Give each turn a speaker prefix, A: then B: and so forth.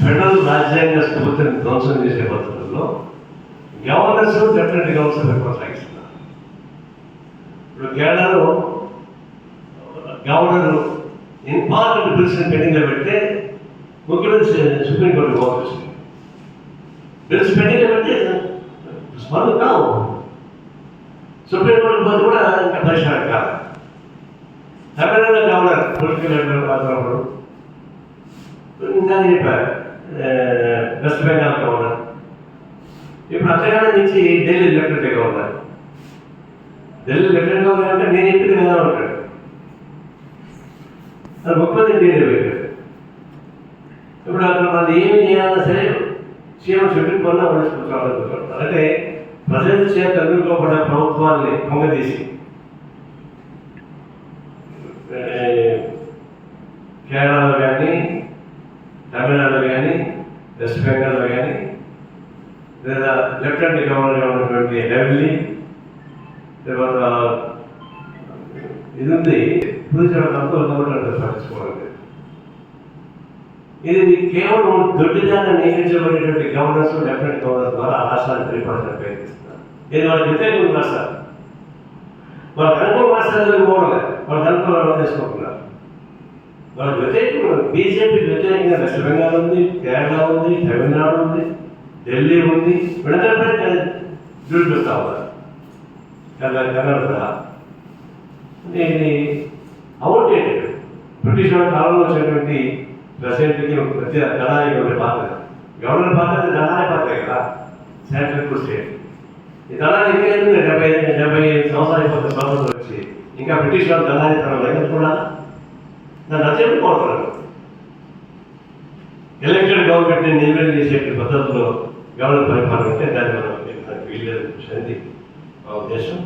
A: Federal రాజ్యాంగ స్ఫూర్తిని ధ్వంసం చేసే పద్ధతుల్లో గవర్నర్స్ డెఫినెట్ గవర్నర్స్ కొనసాగిస్తున్నారు ఇప్పుడు కేరళలో గవర్నర్ ఇంపార్టెంట్ బిల్స్ పెండింగ్లో పెడితే ముఖ్యమంత్రి సుప్రీంకోర్టు పోవాల్సి వచ్చింది బిల్స్ పెండింగ్లో పెడితే స్మరణ కావు. సుప్రీంకోర్టు పోతే కూడా ఇంకా పరిష్కారం కాదు. తమిళనాడు గవర్నర్ పొలిటికల్ మాట్లాడరు ఇందాక చెప్పారు. వెస్ట్ బెంగాల్ గవర్నర్ ఇప్పుడు అంతగానే నుంచి Delhi lieutenant governor Delhi lieutenant governor అంటే నేను చెప్పింది కదా ఉంటాడు అది ముఖ్యమంత్రి ఢిల్లీ పెట్టాడు ఇప్పుడు అక్కడ మనం ఏమి చేయాలన్నా సరే సీఎం షెడ్యూల్ కొన్నా వదిలించుకుంటాం అంటే ప్రజల చేత ఎన్నుకోబడ్డ ప్రభుత్వాన్ని పొంగదీసి కేరళ లేదా లెఫ్టినెంట్ గవర్నర్గా ఉన్నటువంటి లెవెల్ని తర్వాత ఇది ఉంది. పుదుచేట అంతా గవర్నమెంట్ పట్టించుకోవాలి ఇది కేవలం దొడ్డిదాన్ని నియమించబడేటువంటి గవర్నర్స్ లెఫ్టినెంట్ గవర్నర్ ద్వారా ఆ రాష్ట్రాన్ని పరిపాలన ప్రయత్నిస్తున్నారు. ఇది వాళ్ళకి వ్యతిరేకంగా రాస్తారు వాళ్ళకి అనుకూల రాష్ట్రాలకు పోవడం వాళ్ళకి అనుకూలంగా చేసుకుంటున్నారు వాళ్ళ వ్యతిరేకం బీజేపీ వ్యతిరేకంగా వెస్ట్ బెంగాల్ ఉంది కేరళ ఉంది తమిళనాడు ఉంది. ఢిల్లీ ఉంది. వీళ్ళందరిపై డ్యూటీ పెడతా ఉన్నారు కన్నడ అవుట్డేటెడ్. బ్రిటిష్ వాళ్ళ కాలంలో వచ్చినటువంటి ప్రెసిడెంట్కి ఒక ప్రత్యేక దళానికి ఉండే పాత్ర. గవర్నర్ పాత్ర అంటే దళాయి పాత్ర కదా. సెంట్రల్ టు స్టేట్ ఈ దళాయి ఇంకేంది డెబ్బై డెబ్బై ఐదు సంవత్సరాలు అయిపోతే స్వాతంత్రం వచ్చి. ఇంకా బ్రిటిష్ వాళ్ళు దళాయి తన లేదు కూడా దాన్ని నచ్చేది కోరుతున్నారు. ఎలక్టెడ్ గవర్నమెంట్ని నియమనం చేసే పద్ధతిలో గవర్నర్ పరిపాలన ఉంటే దాన్ని మనం వీళ్ళు చెంది మా ఉద్దేశం